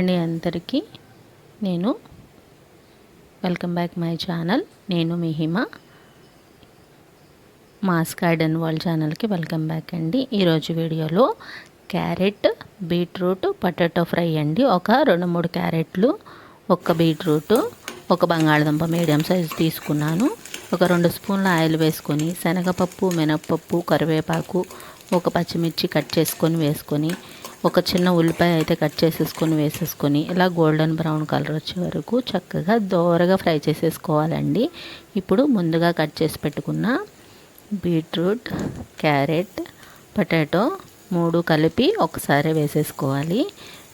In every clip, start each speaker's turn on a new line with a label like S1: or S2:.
S1: అండి అందరికీ. నేను వెల్కమ్ బ్యాక్ మై ఛానల్. నేను మీ హిమ మాస్ గార్డెన్ వాళ్ళ ఛానల్కి వెల్కమ్ బ్యాక్ అండి. ఈరోజు వీడియోలో క్యారెట్ బీట్రూట్ పొటాటో ఫ్రై అండి. ఒక రెండు మూడు క్యారెట్లు ఒక బీట్రూట్ ఒక బంగాళదుంప మీడియం సైజు తీసుకున్నాను. ఒక రెండు స్పూన్ల ఆయిల్ వేసుకొని శనగపప్పు మినప్పప్పు కరివేపాకు ఒక పచ్చిమిర్చి కట్ చేసుకొని వేసుకొని ఒక చిన్న ఉల్లిపాయ అయితే కట్ చేసేసుకొని వేసేసుకొని ఇలా గోల్డెన్ బ్రౌన్ కలర్ వచ్చే వరకు చక్కగా దోరగా ఫ్రై చేసేసుకోవాలండి. ఇప్పుడు ముందుగా కట్ చేసి పెట్టుకున్న బీట్రూట్ క్యారెట్ పొటాటో మూడు కలిపి ఒకసారి వేసేసుకోవాలి.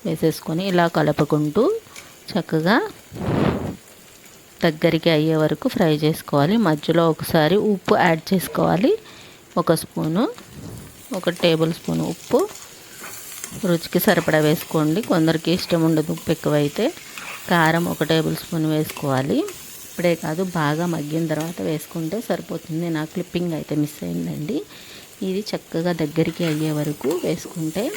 S1: వేసేసుకొని ఇలా కలుపుకుంటూ చక్కగా దగ్గరికి అయ్యే వరకు ఫ్రై చేసుకోవాలి. మధ్యలో ఒకసారి ఉప్పు యాడ్ చేసుకోవాలి. ఒక స్పూను ఒక టేబుల్ స్పూన్ ఉప్పు రుచికి సరిపడా వేసుకోండి. కొందరికి ఇష్టం ఉండదు ఉప్పు ఎక్కువైతే. కారం ఒక టేబుల్ స్పూన్ వేసుకోవాలి. ఇప్పుడే కాదు బాగా మగ్గిన తర్వాత వేసుకుంటే సరిపోతుంది. నా క్లిప్పింగ్ అయితే మిస్ అయిందండి. ఇది చక్కగా దగ్గరికి అయ్యే వరకు వేసుకుంటే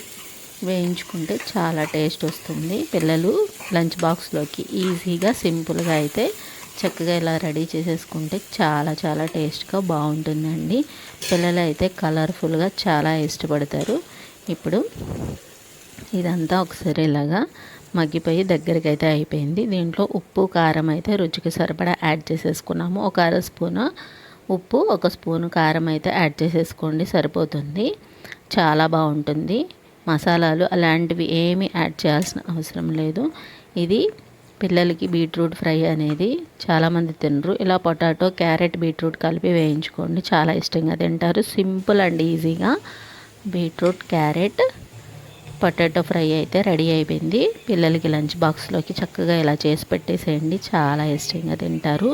S1: వేయించుకుంటే చాలా టేస్ట్ వస్తుంది. పిల్లలు లంచ్ బాక్స్లోకి ఈజీగా సింపుల్గా అయితే చక్కగా ఇలా రెడీ చేసేసుకుంటే చాలా చాలా టేస్ట్గా బాగుంటుందండి. పిల్లలు అయితే కలర్ఫుల్గా చాలా ఇష్టపడతారు. ఇప్పుడు ఇదంతా ఒకసారి ఇలాగా మగ్గిపోయి దగ్గరికి అయితే అయిపోయింది. దీంట్లో ఉప్పు కారం అయితే రుచికి సరిపడా యాడ్ చేసేసుకున్నాము. ఒక అర స్పూను ఉప్పు ఒక స్పూను కారం అయితే యాడ్ చేసేసుకోండి సరిపోతుంది. చాలా బాగుంటుంది. మసాలాలు అలాంటివి ఏమీ యాడ్ చేయాల్సిన అవసరం లేదు. ఇది పిల్లలకి బీట్రూట్ ఫ్రై అనేది చాలామంది తినరు. ఇలా పొటాటో క్యారెట్ బీట్రూట్ కలిపి వేయించుకోండి. చాలా ఇష్టంగా తింటారు. సింపుల్ అండ్ ఈజీగా. బీట్రూట్ క్యారెట్ పొటాటో ఫ్రై అయితే రెడీ అయిపోయింది. పిల్లలకి లంచ్ బాక్స్లోకి చక్కగా ఇలా చేసి పెట్టేసేయండి. చాలా ఇష్టంగా తింటారు.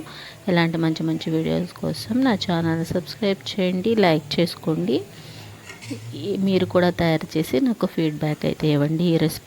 S1: ఇలాంటి మంచి మంచి వీడియోస్ కోసం నా ఛానల్ సబ్స్క్రైబ్ చేయండి లైక్ చేసుకోండి. మీరు కూడా తయారు చేసి నాకు ఫీడ్బ్యాక్ అయితే ఇవ్వండి. ఈ రెసిపీ